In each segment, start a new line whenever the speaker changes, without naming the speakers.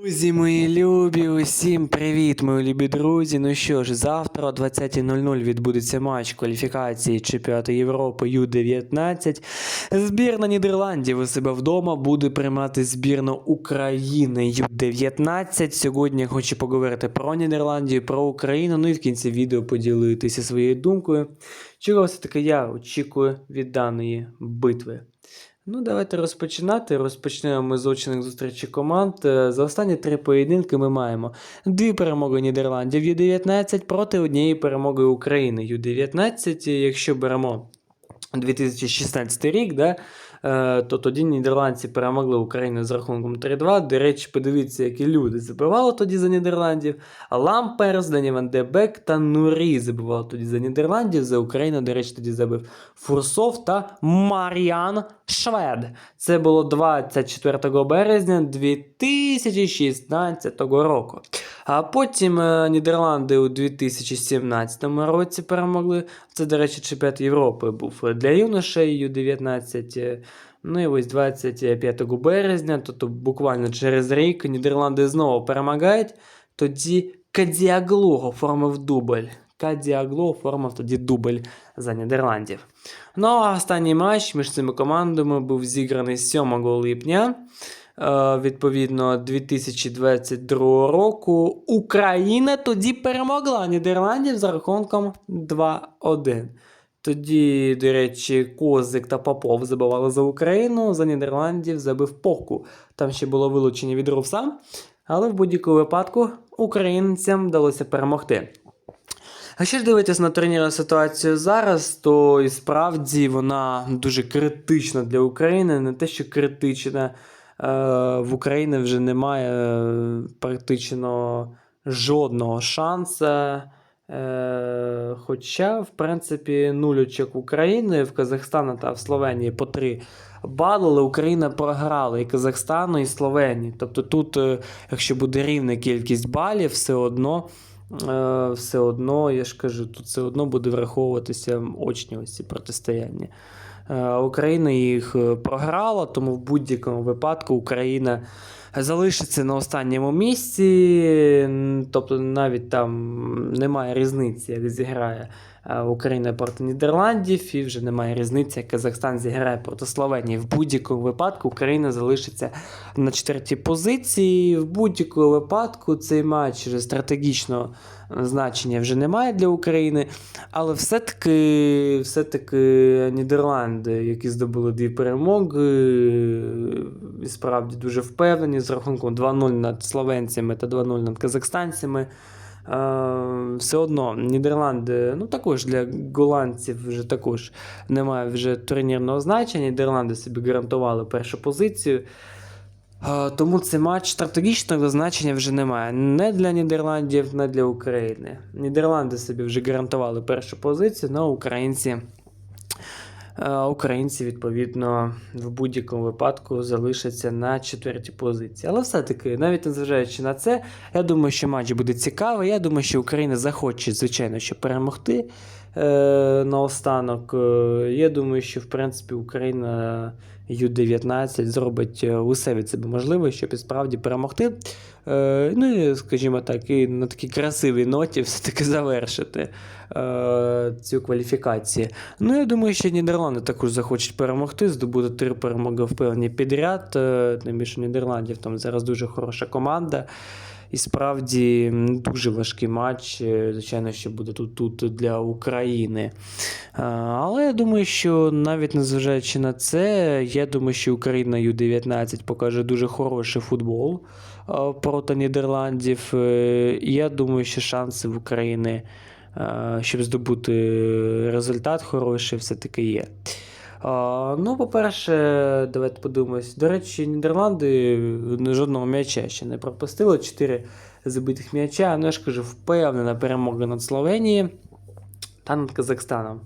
Друзі, мої любі, усім привіт, мої любі друзі. Ну що ж, завтра о 20.00 відбудеться матч кваліфікації Чемпіонату Європи Ю-19. Збірна Нідерландів у себе вдома буде приймати збірну України Ю-19. Сьогодні я хочу поговорити про Нідерландію, про Україну. Ну і в кінці відео поділитися своєю думкою. Чого все-таки я очікую від даної битви. Ну, давайте розпочинати. Розпочнемо ми з очних зустрічі команд. Е, За останні три поєдинки ми маємо дві перемоги Нідерландів Ю-19 проти однієї перемоги України Ю-19. Якщо беремо 2016 рік, да, то тоді нідерландці перемогли Україну з рахунком 3-2. До речі, подивіться, які люди забивали тоді за Нідерландів. Ламперс, Дані Ван де Бек та Нурі забивали тоді за Нідерландів. За Україну, до речі, тоді забив Фурсов та Мар'ян Швед. Це було 24 березня 2016 року. А потім е, Нідерланди у 2017 році перемогли. Це, до речі, чемпіонат Європи був для юношей Ю-19. е, Ну і ось 25 березня, тобто буквально через рік Нідерланди знову перемагають. Тоді Кадіагло оформив дубль. Кадіагло оформив тоді дубль за Нідерландів. Ну а останній матч між цими командами був зіграний 7 липня. Е, Відповідно, 2022 року Україна тоді перемогла Нідерландів за рахунком 2-1. Тоді, до речі, Козик та Попов забивали за Україну, за Нідерландів забив Поку. Там ще було вилучення від Рувса, але в будь-якому випадку українцям вдалося перемогти. А що ж дивитись на турнірну ситуацію зараз, то і справді вона дуже критична для України. Не те, що критична, в Україні вже немає е, практично жодного шансу. Е, хоча, в принципі, нуль очок України в Казахстані та в Словенії по 3 бали, Україна програла і Казахстану, і Словенії. Тобто тут, е, якщо буде рівна кількість балів, все одно е, все одно, я ж кажу, тут все одно буде враховуватися очні ось ці протистояння. Е, Україна їх е, програла, тому в будь-якому випадку Україна залишиться на останньому місці. Тобто навіть там немає різниці, як зіграє Україна проти Нідерландів, і вже немає різниці, як Казахстан зіграє проти Словенії. В будь-якому випадку Україна залишиться на четвертій позиції. В будь-якому випадку цей матч вже стратегічного значення вже немає для України. Але все-таки, все-таки Нідерланди, які здобули дві перемоги, і справді дуже впевнені з рахунком 2-0 над словенцями та 2-0 над казахстанцями. Все одно Нідерланди, ну також для голландців вже також немає вже турнірного значення. Нідерланди собі гарантували першу позицію. Тому цей матч стратегічного значення вже немає. Не для Нідерландів, не для України. Нідерланди собі вже гарантували першу позицію, але українці, українці, відповідно, в будь-якому випадку залишаться на четвертій позиції. Але все-таки, навіть незважаючи на це, я думаю, що матч буде цікавий. Я думаю, що Україна захоче, звичайно, що перемогти е, наостанок. Е, Я думаю, що в принципі Україна Ю-19 зробить е, усе від себе можливе, щоб і справді перемогти. Е, ну скажімо так, і на такій красивій ноті все-таки завершити е, цю кваліфікацію. Ну, я думаю, що Нідерланди також захочуть перемогти, здобути три перемоги впевнені підряд. Е, Тим більше Нідерландів там зараз дуже хороша команда. І справді дуже важкий матч, е, звичайно, що буде тут, тут для України. Але я думаю, що навіть незважаючи на це, я думаю, що Україна Ю-19 покаже дуже хороший футбол проти Нідерландів. Е, я думаю, що шанси в України, щоб здобути результат хороший, все-таки є. Ну, по-перше, давайте подивимось. До речі, Нідерланди жодного м'яча ще не пропустили. Чотири забитих м'яча. Ну, я ж кажу, впевнена перемога над Словенією та над Казахстаном.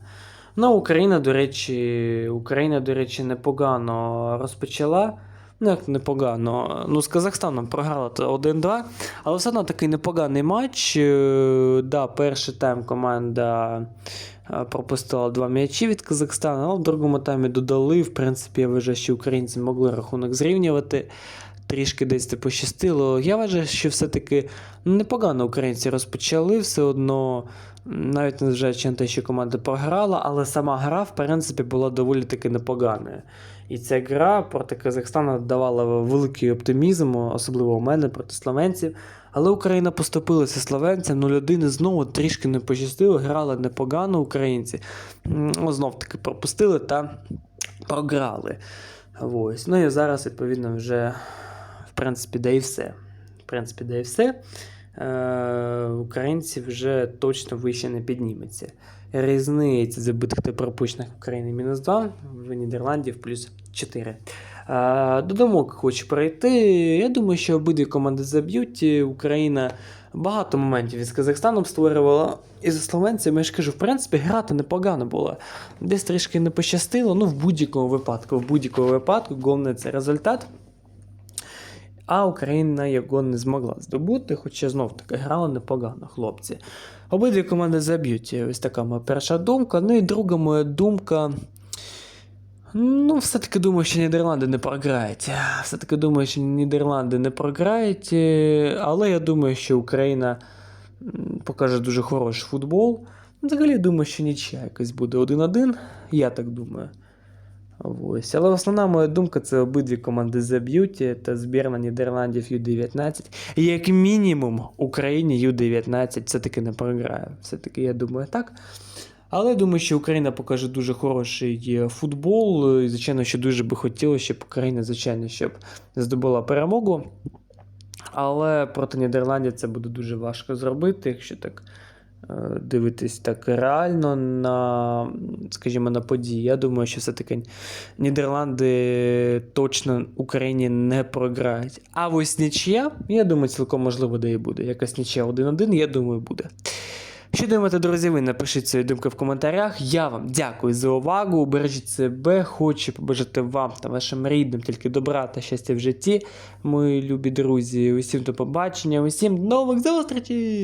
Ну, Україна, до речі, Україна, до речі, непогано розпочала. Ну, як непогано. Ну, з Казахстаном програла 1-2, але все одно такий непоганий матч. Е, Да, перший тайм команда е, пропустила два м'ячі від Казахстану, але в другому таймі додали. В принципі, я вважаю, що українці могли рахунок зрівнювати. трішки десь не пощастило. Я вважаю, що все-таки непогано українці розпочали все одно, навіть незважаючи на те, що команда програла, але сама гра, в принципі, була доволі таки непоганою. І ця гра проти Казахстана давала великий оптимізм, особливо у мене проти словенців. Але Україна поступилася словенцям 0-1 і знову трішки не пощастило, грали непогано українці. Ну, Знов таки пропустили та програли. Ось. Ну і зараз, відповідно, вже в принципі, да і все. В принципі, да і все. Е, українці вже точно вище не підніметься. Різниця забитих та пропущених в Україні мінус 2, в Нідерландів плюс 4. Е, до думок хочу перейти. Я думаю, що обидві команди заб'ють. Україна багато моментів із Казахстаном створювала. І за словенцями, я ж кажу, в принципі, грати непогано було. Десь трішки не пощастило, ну в будь-якому випадку. В будь-якому випадку, головне це результат. А Україна його не змогла здобути, хоча знов таки грала непогано, хлопці. Обидві команди заб'ють. Ось така моя перша думка. Ну і друга моя думка. Ну, все-таки думаю, що Нідерланди не програють. Все-таки думаю, що Нідерланди не програють. Але я думаю, що Україна покаже дуже хороший футбол. Взагалі, думаю, що нічия якось буде 1-1. Я так думаю. Ось. Але основна моя думка це обидві команди заб'ють е, та збірна Нідерландів Ю-19. І як мінімум Україні Ю-19 все-таки не програє. Все-таки я думаю так. Але думаю, що Україна покаже дуже хороший е, футбол. І, звичайно, що дуже би хотілося, щоб Україна, звичайно, щоб здобула перемогу. Але проти Нідерландів це буде дуже важко зробити, якщо так дивитись так реально на, скажімо, на події. Я думаю, що все-таки Нідерланди точно Україні не програють. А ось нічия, я думаю, цілком можливо, де і буде. Якась нічия 1-1, я думаю, буде. Що думаєте, друзі, ви напишіть свої думки в коментарях. Я вам дякую за увагу. Бережіть себе, хочу побажати вам та вашим рідним тільки добра та щастя в житті, мої любі друзі. Усім до побачення, усім нових зустрічей!